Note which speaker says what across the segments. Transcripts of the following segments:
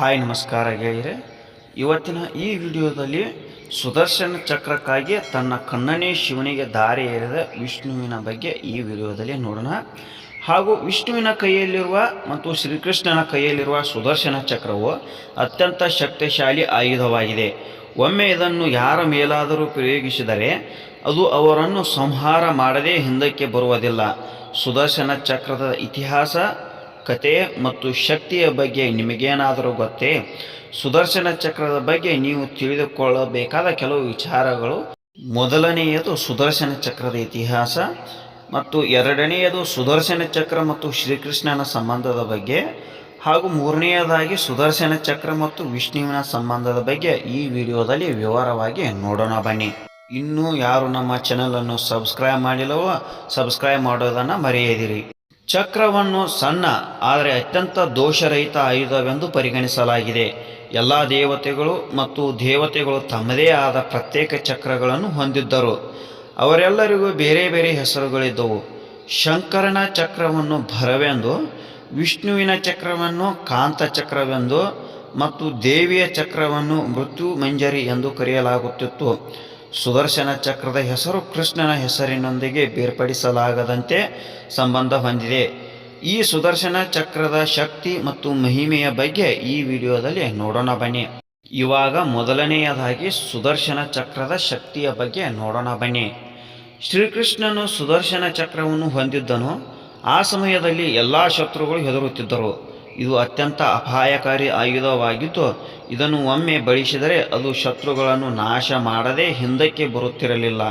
Speaker 1: Hi, ನಮಸ್ಕಾರ ಗೆಳೆಯರೆ. ಇವತ್ತಿನ ಈ ವಿಡಿಯೋದಲ್ಲಿ ಸುದರ್ಶನ ಚಕ್ರಕ್ಕಾಗಿ ತನ್ನ ಕಣ್ಣನೇ ಶಿವನಿಗೆ ದಾರಿ ಎರೆದ ವಿಷ್ಣುವಿನ ಬಗ್ಗೆ ಈ ವಿಡಿಯೋದಲ್ಲಿ ನೋಡೋಣ. ಹಾಗೂ ವಿಷ್ಣುವಿನ ಕೈಯಲ್ಲಿರುವ ಮತ್ತು ಶ್ರೀಕೃಷ್ಣನ ಕೈಯಲ್ಲಿರುವ ಸುದರ್ಶನ ಚಕ್ರವು ಅತ್ಯಂತ ಶಕ್ತಿಶಾಲಿ ಆಯುಧವಾಗಿದೆ. ಒಮ್ಮೆ ಇದನ್ನು ಯಾರ ಮೇಲಾದರೂ ಪ್ರಯೋಗಿಸಿದರೆ ಅದು ಅವರನ್ನು ಸಂಹಾರ ಮಾಡದೇ ಹಿಂದಕ್ಕೆ ಬರುವುದಿಲ್ಲ. ಸುದರ್ಶನ ಚಕ್ರದ ಇತಿಹಾಸ ಕತೆ ಮತ್ತು ಶಕ್ತಿಯ ಬಗ್ಗೆ ನಿಮಗೇನಾದರೂ ಗೊತ್ತೇ? ಸುದರ್ಶನ ಚಕ್ರದ ಬಗ್ಗೆ ನೀವು ತಿಳಿದುಕೊಳ್ಳಬೇಕಾದ ಕೆಲವು ವಿಚಾರಗಳು. ಮೊದಲನೆಯದು ಸುದರ್ಶನ ಚಕ್ರದ ಇತಿಹಾಸ ಮತ್ತು ಎರಡನೆಯದು ಸುದರ್ಶನ ಚಕ್ರ ಮತ್ತು ಶ್ರೀಕೃಷ್ಣನ ಸಂಬಂಧದ ಬಗ್ಗೆ ಹಾಗೂ ಮೂರನೆಯದಾಗಿ ಸುದರ್ಶನ ಚಕ್ರ ಮತ್ತು ವಿಷ್ಣುವಿನ ಸಂಬಂಧದ ಬಗ್ಗೆ ಈ ವಿಡಿಯೋದಲ್ಲಿ ವಿವರವಾಗಿ ನೋಡೋಣ ಬನ್ನಿ. ಇನ್ನೂ ಯಾರು ನಮ್ಮ ಚಾನಲನ್ನು ಸಬ್ಸ್ಕ್ರೈಬ್ ಮಾಡಿಲ್ಲವೋ ಸಬ್ಸ್ಕ್ರೈಬ್ ಮಾಡೋದನ್ನು ಮರೆಯದಿರಿ. ಚಕ್ರವನ್ನು ಸಣ್ಣ, ಆದರೆ ಅತ್ಯಂತ ದೋಷರಹಿತ ಆಯುಧವೆಂದು ಪರಿಗಣಿಸಲಾಗಿದೆ. ಎಲ್ಲ ದೇವತೆಗಳು ಮತ್ತು ದೇವತೆಗಳು ತಮ್ಮದೇ ಆದ ಪ್ರತ್ಯೇಕ ಚಕ್ರಗಳನ್ನು ಹೊಂದಿದ್ದರು. ಅವರೆಲ್ಲರಿಗೂ ಬೇರೆ ಬೇರೆ ಹೆಸರುಗಳಿದ್ದವು. ಶಂಕರನ ಚಕ್ರವನ್ನು ಭರವೆಂದು, ವಿಷ್ಣುವಿನ ಚಕ್ರವನ್ನು ಕಾಂತ ಚಕ್ರವೆಂದು ಮತ್ತು ದೇವಿಯ ಚಕ್ರವನ್ನು ಮೃತ್ಯು ಮಂಜರಿ ಎಂದು ಕರೆಯಲಾಗುತ್ತಿತ್ತು. ಸುದರ್ಶನ ಚಕ್ರದ ಹೆಸರು ಕೃಷ್ಣನ ಹೆಸರಿನೊಂದಿಗೆ ಬೇರ್ಪಡಿಸಲಾಗದಂತೆ ಸಂಬಂಧ ಹೊಂದಿದೆ. ಈ ಸುದರ್ಶನ ಚಕ್ರದ ಶಕ್ತಿ ಮತ್ತು ಮಹಿಮೆಯ ಬಗ್ಗೆ ಈ ವಿಡಿಯೋದಲ್ಲಿ ನೋಡೋಣ ಬನ್ನಿ. ಇವಾಗ ಮೊದಲನೆಯದಾಗಿ ಸುದರ್ಶನ ಚಕ್ರದ ಶಕ್ತಿಯ ಬಗ್ಗೆ ನೋಡೋಣ ಬನ್ನಿ. ಶ್ರೀಕೃಷ್ಣನು ಸುದರ್ಶನ ಚಕ್ರವನ್ನು ಹೊಂದಿದ್ದನು. ಆ ಸಮಯದಲ್ಲಿ ಎಲ್ಲ ಶತ್ರುಗಳು ಹೆದರುತ್ತಿದ್ದರು. ಇದು ಅತ್ಯಂತ ಅಪಾಯಕಾರಿ ಆಯುಧವಾಗಿದ್ದು ಇದನ್ನು ಒಮ್ಮೆ ಬಳಸಿದರೆ ಅದು ಶತ್ರುಗಳನ್ನು ನಾಶ ಮಾಡದೆ ಹಿಂದಕ್ಕೆ ಬರುತ್ತಿರಲಿಲ್ಲ.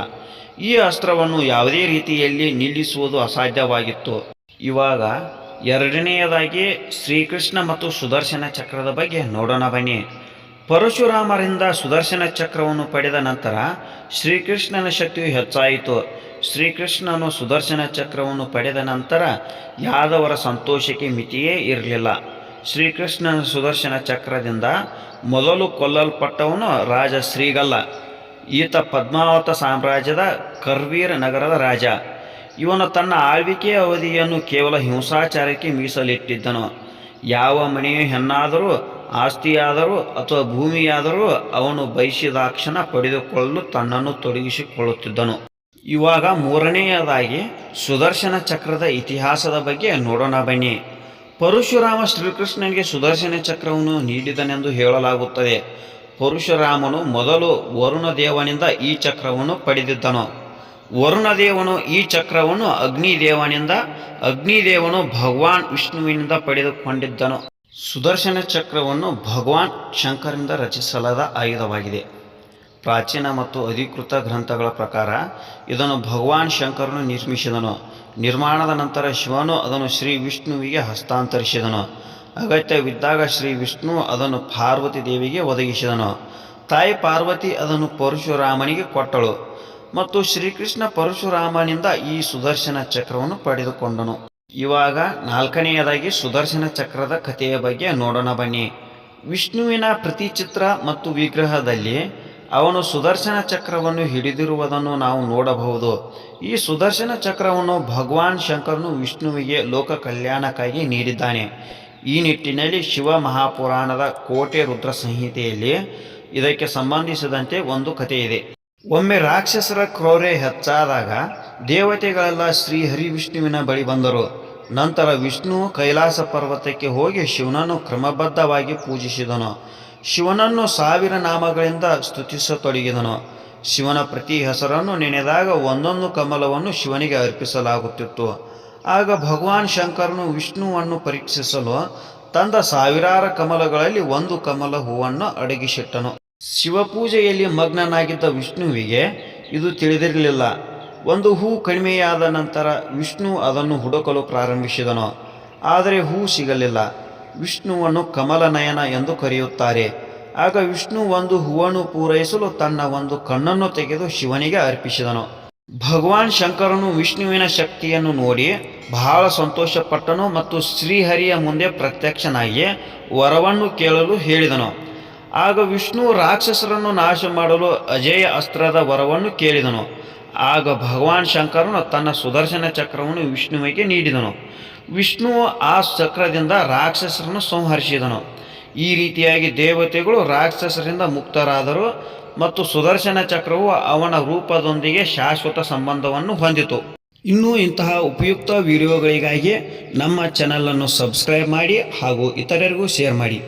Speaker 1: ಈ ಅಸ್ತ್ರವನ್ನು ಯಾವುದೇ ರೀತಿಯಲ್ಲಿ ನಿಲ್ಲಿಸುವುದು ಅಸಾಧ್ಯವಾಗಿತ್ತು. ಇವಾಗ ಎರಡನೆಯದಾಗಿ ಶ್ರೀಕೃಷ್ಣ ಮತ್ತು ಸುದರ್ಶನ ಚಕ್ರದ ಬಗ್ಗೆ ನೋಡೋಣ ಬನ್ನಿ. ಪರಶುರಾಮರಿಂದ ಸುದರ್ಶನ ಚಕ್ರವನ್ನು ಪಡೆದ ನಂತರ ಶ್ರೀಕೃಷ್ಣನ ಶಕ್ತಿಯು ಹೆಚ್ಚಾಯಿತು. ಶ್ರೀಕೃಷ್ಣನು ಸುದರ್ಶನ ಚಕ್ರವನ್ನು ಪಡೆದ ನಂತರ ಯಾದವರ ಸಂತೋಷಕ್ಕೆ ಮಿತಿಯೇ ಇರಲಿಲ್ಲ. ಶ್ರೀಕೃಷ್ಣನ ಸುದರ್ಶನ ಚಕ್ರದಿಂದ ಮೊದಲು ಕೊಲ್ಲಲ್ಪಟ್ಟವನು ರಾಜ ಶ್ರೀಗಲ್ಲ. ಈತ ಪದ್ಮಾವತ ಸಾಮ್ರಾಜ್ಯದ ಕರ್ವೀರ ನಗರದ ರಾಜ. ಇವನು ತನ್ನ ಆಳ್ವಿಕೆಯ ಅವಧಿಯನ್ನು ಕೇವಲ ಹಿಂಸಾಚಾರಕ್ಕೆ ಮೀಸಲಿಟ್ಟಿದ್ದನು. ಯಾವ ಮನೆಯ ಹೆಣ್ಣಾದರೂ, ಆಸ್ತಿಯಾದರೂ ಅಥವಾ ಭೂಮಿಯಾದರೂ ಅವನು ಬಯಸಿದಾಕ್ಷಣ ಪಡೆದುಕೊಳ್ಳಲು ತನ್ನನ್ನು ತೊಡಗಿಸಿಕೊಳ್ಳುತ್ತಿದ್ದನು. ಇವಾಗ ಮೂರನೆಯದಾಗಿ ಸುದರ್ಶನ ಚಕ್ರದ ಇತಿಹಾಸದ ಬಗ್ಗೆ ನೋಡೋಣ ಬನ್ನಿ. ಪರಶುರಾಮ ಶ್ರೀಕೃಷ್ಣನಿಗೆ ಸುದರ್ಶನ ಚಕ್ರವನ್ನು ನೀಡಿದನೆಂದು ಹೇಳಲಾಗುತ್ತದೆ. ಪರಶುರಾಮನು ಮೊದಲು ವರುಣ ದೇವನಿಂದ ಈ ಚಕ್ರವನ್ನು ಪಡೆದಿದ್ದನು. ವರುಣದೇವನು ಈ ಚಕ್ರವನ್ನು ಅಗ್ನಿದೇವನಿಂದ, ಅಗ್ನಿದೇವನು ಭಗವಾನ್ ವಿಷ್ಣುವಿನಿಂದ ಪಡೆದುಕೊಂಡಿದ್ದನು. ಸುದರ್ಶನ ಚಕ್ರವನ್ನು ಭಗವಾನ್ ಶಂಕರಿಂದ ರಚಿಸಲಾದ ಆಯುಧವಾಗಿದೆ. ಪ್ರಾಚೀನ ಮತ್ತು ಅಧಿಕೃತ ಗ್ರಂಥಗಳ ಪ್ರಕಾರ, ಇದನ್ನು ಭಗವಾನ್ ಶಂಕರನು ನಿರ್ಮಿಸಿದನು. ನಿರ್ಮಾಣದ ನಂತರ ಶಿವನು ಅದನ್ನು ಶ್ರೀ ವಿಷ್ಣುವಿಗೆ ಹಸ್ತಾಂತರಿಸಿದನು. ಅಗತ್ಯವಿದ್ದಾಗ ಶ್ರೀ ವಿಷ್ಣು ಅದನ್ನು ಪಾರ್ವತಿ ದೇವಿಗೆ ಒದಗಿಸಿದನು. ತಾಯಿ ಪಾರ್ವತಿ ಅದನ್ನು ಪರಶುರಾಮನಿಗೆ ಕೊಟ್ಟಳು ಮತ್ತು ಶ್ರೀಕೃಷ್ಣ ಪರಶುರಾಮನಿಂದ ಈ ಸುದರ್ಶನ ಚಕ್ರವನ್ನು ಪಡೆದುಕೊಂಡನು. ಇವಾಗ ನಾಲ್ಕನೆಯದಾಗಿ ಸುದರ್ಶನ ಚಕ್ರದ ಕಥೆಯ ಬಗ್ಗೆ ನೋಡೋಣ ಬನ್ನಿ. ವಿಷ್ಣುವಿನ ಪ್ರತಿ ಚಿತ್ರ ಮತ್ತು ವಿಗ್ರಹದಲ್ಲಿ ಅವನು ಸುದರ್ಶನ ಚಕ್ರವನ್ನು ಹಿಡಿದಿರುವುದನ್ನು ನಾವು ನೋಡಬಹುದು. ಈ ಸುದರ್ಶನ ಚಕ್ರವನ್ನು ಭಗವಾನ್ ಶಂಕರನು ವಿಷ್ಣುವಿಗೆ ಲೋಕ ಕಲ್ಯಾಣಕ್ಕಾಗಿ ನೀಡಿದ್ದಾನೆ. ಈ ನಿಟ್ಟಿನಲ್ಲಿ ಶಿವ ಮಹಾಪುರಾಣದ ಕೋಟೆ ರುದ್ರ ಸಂಹಿತೆಯಲ್ಲಿ ಇದಕ್ಕೆ ಸಂಬಂಧಿಸಿದಂತೆ ಒಂದು ಕಥೆ ಇದೆ ಒಮ್ಮೆ ರಾಕ್ಷಸರ ಕ್ರೌರ್ಯ ಹೆಚ್ಚಾದಾಗ ದೇವತೆಗಳೆಲ್ಲ ಶ್ರೀ ಹರಿ ವಿಷ್ಣುವಿನ ಬಳಿ ಬಂದರು. ನಂತರ ವಿಷ್ಣು ಕೈಲಾಸ ಪರ್ವತಕ್ಕೆ ಹೋಗಿ ಶಿವನನ್ನು ಕ್ರಮಬದ್ಧವಾಗಿ ಪೂಜಿಸಿದನು. ಶಿವನನ್ನು ಸಾವಿರ ನಾಮಗಳಿಂದ ಸ್ತುತಿಸತೊಡಗಿದನು. ಶಿವನ ಪ್ರತಿ ಹೆಸರನ್ನು ನೆನೆದಾಗ ಒಂದೊಂದು ಕಮಲವನ್ನು ಶಿವನಿಗೆ ಅರ್ಪಿಸಲಾಗುತ್ತಿತ್ತು. ಆಗ ಭಗವಾನ್ ಶಂಕರನು ವಿಷ್ಣುವನ್ನು ಪರೀಕ್ಷಿಸಲು ತಂದ ಸಾವಿರಾರು ಕಮಲಗಳಲ್ಲಿ ಒಂದು ಕಮಲ ಹೂವನ್ನು ಅಡಗಿಸಿಟ್ಟನು. ಶಿವಪೂಜೆಯಲ್ಲಿ ಮಗ್ನನಾಗಿದ್ದ ವಿಷ್ಣುವಿಗೆ ಇದು ತಿಳಿದಿರಲಿಲ್ಲ. ಒಂದು ಹೂ ಕಡಿಮೆಯಾದ ನಂತರ ವಿಷ್ಣು ಅದನ್ನು ಹುಡುಕಲು ಪ್ರಾರಂಭಿಸಿದನು. ಆದರೆ ಹೂ ಸಿಗಲಿಲ್ಲ. ವಿಷ್ಣುವನ್ನು ಕಮಲನಯನ ಎಂದು ಕರೆಯುತ್ತಾರೆ. ಆಗ ವಿಷ್ಣು ಒಂದು ಹೂವನ್ನು ಪೂರೈಸಲು ತನ್ನ ಒಂದು ಕಣ್ಣನ್ನು ತೆಗೆದು ಶಿವನಿಗೆ ಅರ್ಪಿಸಿದನು. ಭಗವಾನ್ ಶಂಕರನು ವಿಷ್ಣುವಿನ ಶಕ್ತಿಯನ್ನು ನೋಡಿ ಬಹಳ ಸಂತೋಷಪಟ್ಟನು ಮತ್ತು ಶ್ರೀಹರಿಯ ಮುಂದೆ ಪ್ರತ್ಯಕ್ಷನಾಗಿ ವರವನ್ನು ಕೇಳಲು ಹೇಳಿದನು. ಆಗ ವಿಷ್ಣು ರಾಕ್ಷಸರನ್ನು ನಾಶ ಮಾಡಲು ಅಜೇಯ ಅಸ್ತ್ರದ ವರವನ್ನು ಕೇಳಿದನು. ಆಗ ಭಗವಾನ್ ಶಂಕರನು ತನ್ನ ಸುದರ್ಶನ ಚಕ್ರವನ್ನು ವಿಷ್ಣುವಿಗೆ ನೀಡಿದನು. ವಿಷ್ಣು ಆ ಚಕ್ರದಿಂದ ರಾಕ್ಷಸರನ್ನು ಸಂಹರಿಸಿದನು. ಈ ರೀತಿಯಾಗಿ ದೇವತೆಗಳು ರಾಕ್ಷಸರಿಂದ ಮುಕ್ತರಾದರು ಮತ್ತು ಸುದರ್ಶನ ಚಕ್ರವು ಅವನ ರೂಪದೊಂದಿಗೆ ಶಾಶ್ವತ ಸಂಬಂಧವನ್ನು ಹೊಂದಿತು. ಇನ್ನೂ ಇಂತಹ ಉಪಯುಕ್ತ ವಿಡಿಯೋಗಳಿಗಾಗಿ ನಮ್ಮ ಚಾನಲನ್ನು ಸಬ್ಸ್ಕ್ರೈಬ್ ಮಾಡಿ ಹಾಗೂ ಇತರರಿಗೂ ಶೇರ್ ಮಾಡಿ.